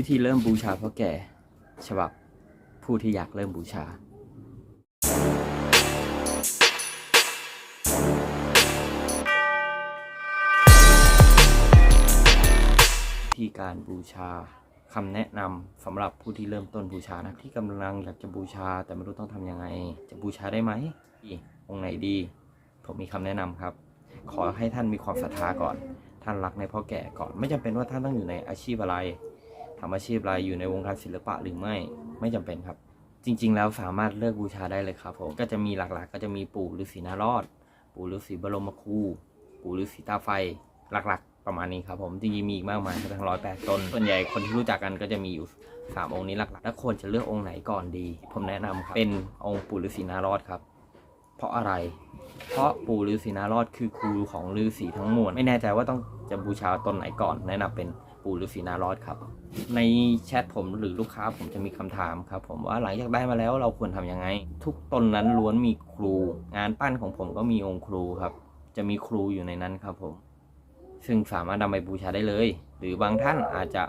วิธีเริ่มบูชาพ่อแก่ ฉบับผู้ที่อยากเริ่มบูชา วิธีการบูชาคำแนะนำสำหรับผู้ที่เริ่มต้นบูชานะที่กำลังอยากจะบูชาแต่ไม่รู้ต้องทำยังไง จะบูชาได้ไหมองค์ไหนดี ผมมีคำแนะนำครับ ขอให้ท่านมีความศรัทธาก่อน ท่านรักในพ่อแก่ก่อน ไม่จำเป็นว่าท่านต้องอยู่ในอาชีพอะไร ทำอาชีพอะไรอยู่ในวงการศิลปะหรือไม่ไม่จำเป็นครับ จริง ๆ แล้วสามารถเลือกบูชาได้เลยครับผมก็จะมีหลักๆ ก็จะมีปู่ฤาษีนารอด ปู่ฤาษีบรมครู ปู่ฤาษีตาไฟหลักๆ ประมาณนี้ครับผมจริงๆมีอีกมากมายทั้งร้อยแปดต้นส่วนใหญ่คนที่รู้จักกันก็จะมีอยู่สามองค์นี้หลักๆ แล้วควรจะเลือกองค์ไหนก่อนดี ผมแนะนำครับ เป็นองค์ปู่ฤาษีนารอดครับ เพราะอะไร เพราะปู่ฤาษีนารอดคือครูของฤาษีทั้งมวล ไม่แน่ใจว่าต้องจะบูชาตนไหนก่อน แนะนำเป็น ปู่ฤาษีนารอดครับ ในแชทผมหรือลูกค้าผมจะมีคำถามครับ ผมว่าหลังจากได้มาแล้วเราควรทำยังไง ทุกตนนั้นล้วนมีครู งานปั้นของผมก็มีองค์ครูครับ จะมีครูอยู่ในนั้นครับผม ซึ่งสามารถนำไปบูชาได้เลย หรือบางท่านอาจจะ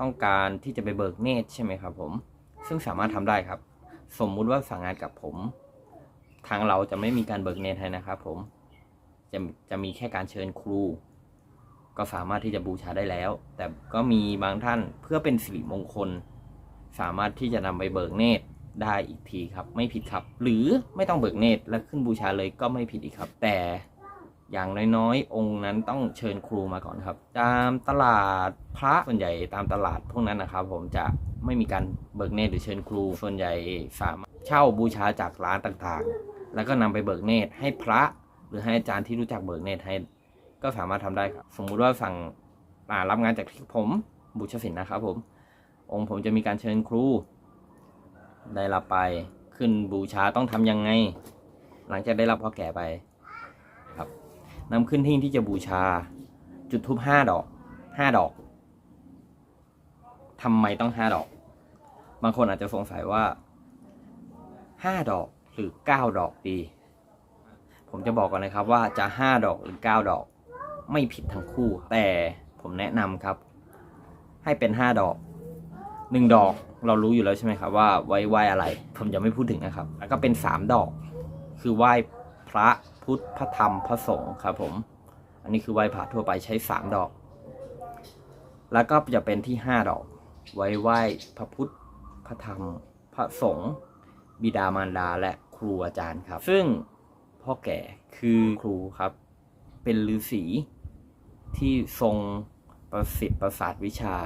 ต้องการที่จะไปเบิกเนตรใช่ไหมครับ ผม ซึ่งสามารถทำได้ครับ สมมุติว่าสั่งงานกับผม ทางเราจะไม่มีการเบิกเนตรให้นะครับ ผมจะจะมีแค่การเชิญครู ก็สามารถที่จะบูชาได้แล้ว แต่ก็มีบางท่านเพื่อเป็นสิริมงคล สามารถที่จะนำไปเบิกเนตรได้อีกทีครับ ไม่ผิดครับ หรือไม่ต้องเบิกเนตรและขึ้นบูชาเลยก็ไม่ผิดอีกครับ แต่อย่างน้อยๆ องค์นั้นต้องเชิญครูมาก่อนครับ ตามตลาดพระส่วนใหญ่ตามตลาดพวกนั้นนะครับ ผมจะไม่มีการเบิกเนตรหรือเชิญครู ส่วนใหญ่สามารถเช่าบูชาจากร้านต่างๆ แล้วก็นำไปเบิกเนตรให้พระ หรือให้อาจารย์ที่รู้จักเบิกเนตรให้ ก็สามารถทำได้ครับ สมมุติว่าสั่งอ่ารับงานจากที่ผมบูชศิลป์นะครับผม องค์ผมจะมีการเชิญครู ได้รับไปขึ้นบูชาต้องทำยังไง หลังจากได้รับพ่อแก่ไปครับนำขึ้นที่ที่จะบูชา จุดทูบห้าดอกห้าดอกทำไมต้องห้าดอก บางคนอาจจะสงสัยว่าห้าดอกหรือเก้าดอกดี ผมจะบอกก่อนนะครับว่าจะห้าดอกหรือเก้าดอก ไม่ผิดทั้งคู่ แต่ผมแนะนำครับ ให้เป็นห้าดอกหนึ่งดอกเรารู้อยู่แล้วใช่ไหมครับ ว่าไว้ไหว้อะไร ผมจะไม่พูดถึงนะครับ แล้วก็เป็นสามดอก คือไหว้พระพุทธพระธรรมพระสงฆ์ครับผม อันนี้คือไหว้พระทั่วไปใช้สามดอก แล้วก็จะเป็นที่ห้าดอก ไว้ไหว้พระพุทธพระธรรมพระสงฆ์บิดามารดาและครูอาจารย์ครับ ซึ่งพ่อแก่คือครูครับ เป็นฤาษี ที่ทรงประสิทธิ์ประสาทวิชา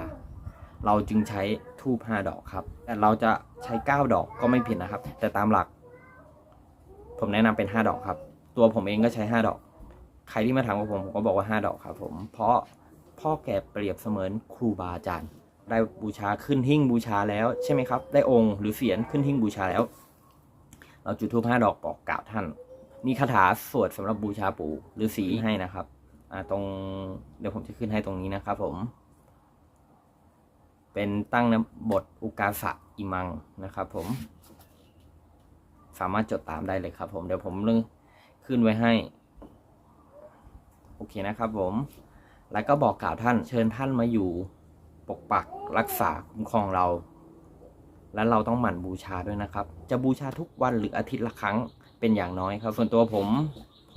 เราจึงใช้ทูบห้าดอกครับ แต่เราจะใช้เก้าดอกก็ไม่ผิดนะครับ แต่ตามหลัก ผมแนะนำเป็นห้าดอกครับ ตัวผมเองก็ใช้ห้าดอก ใครที่มาถามกับผมผมก็บอกว่าห้าดอกครับ ผม เพราะพ่อแก่เปรียบเสมือนครูบาอาจารย์ ได้บูชาขึ้นหิ้งบูชาแล้วใช่ไหมครับ ได้องค์หรือเสียนขึ้นหิ้งบูชาแล้ว เราจุดทูบห้าดอกบอกกล่าวท่านมีคาถาสวดสำหรับบูชาปู่ฤาษีให้นะครับ ตรงเดี๋ยวผมจะขึ้นให้ตรงนี้นะครับผม เป็นตั้งนบทอุกาสะอิมังนะครับ ผม สามารถจดตามได้เลยครับผมเดี๋ยวผมเรื่อขึ้นไว้ให้ โอเคนะครับผม แล้วก็บอกกล่าวท่านเชิญท่านมาอยู่ปกปักรักษาคุ้มครองเรา และเราต้องหมั่นบูชาด้วยนะครับ จะบูชาทุกวันหรืออาทิตย์ละครั้งเป็นอย่างน้อยครับ ส่วนตัวผม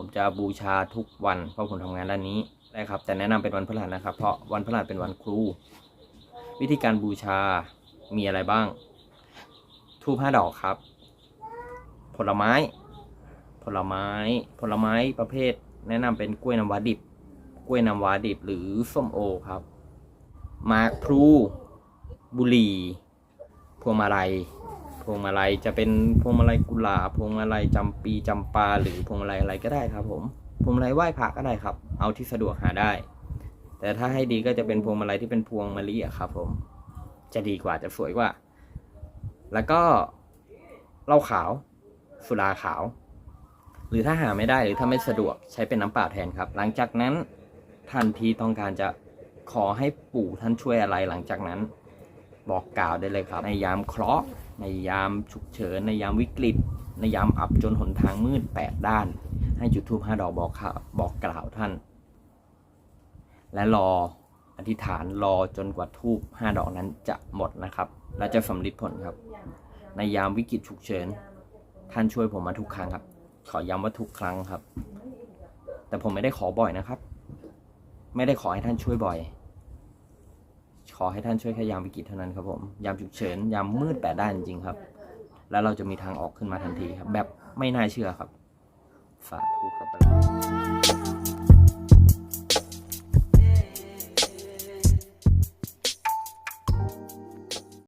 ผมจะบูชาทุกวัน เพราะผมทำงานด้านนี้นะครับ แต่แนะนำเป็นวันพฤหัสนะครับ เพราะวันพฤหัสเป็นวันครู วิธีการบูชามีอะไรบ้างทูบห้าดอกครับ ผลไม้ ผลไม้ ผลไม้ประเภท แนะนำเป็นกล้วยน้ำว้าดิบ กล้วยน้ำว้าดิบหรือส้มโอครับ มากพลูบุหรี่พวงมาลัย พวงมาลัยจะเป็นพวงมาลัยกุหลาบพวงมาลัยจำปีจำปา หรือพวงมาลัยอะไรก็ได้ครับ ผมพวงมาลัยไหว้พระก็ได้ครับ เอาที่สะดวกหาได้ แต่ถ้าให้ดีก็จะเป็นพวงมาลัยที่เป็นพวงมะลิอะครับ ผม จะดีกว่าจะสวยกว่า แล้วก็เหล้าขาว สุราขาว หรือถ้าหาไม่ได้หรือถ้าไม่สะดวกใช้เป็นน้ำเปล่าแทนครับ หลังจากนั้นทันทีต้องการจะขอให้ปู่ท่านช่วยอะไรหลังจากนั้น บอกกล่าวได้เลยครับในยามเคราะห์ ในยามฉุกเฉิน ในยามวิกฤต ในยามอับจนหนทางมืดแปดด้าน ให้จุดธูปห้าดอกบอกข่าวบอกกล่าวท่าน และรออธิษฐานรอจนกว่าทูบห้าดอกนั้นจะหมดนะครับ และจะสำลิดผลครับ ในยามวิกฤตฉุกเฉิน ท่านช่วยผมมาทุกครั้งครับ ขอย้ำว่าทุกครั้งครับ แต่ผมไม่ได้ขอบ่อยนะครับ ไม่ได้ขอให้ท่านช่วยบ่อย อให้ท่านช่วยแค่ยามวิกฤตเท่านั้นครับผม ยามฉุกเฉิน ยามมืดแปดด้านจริงๆครับ แล้วเราจะมีทางออกขึ้นมาทันทีครับ แบบไม่น่าเชื่อครับสาธุครับ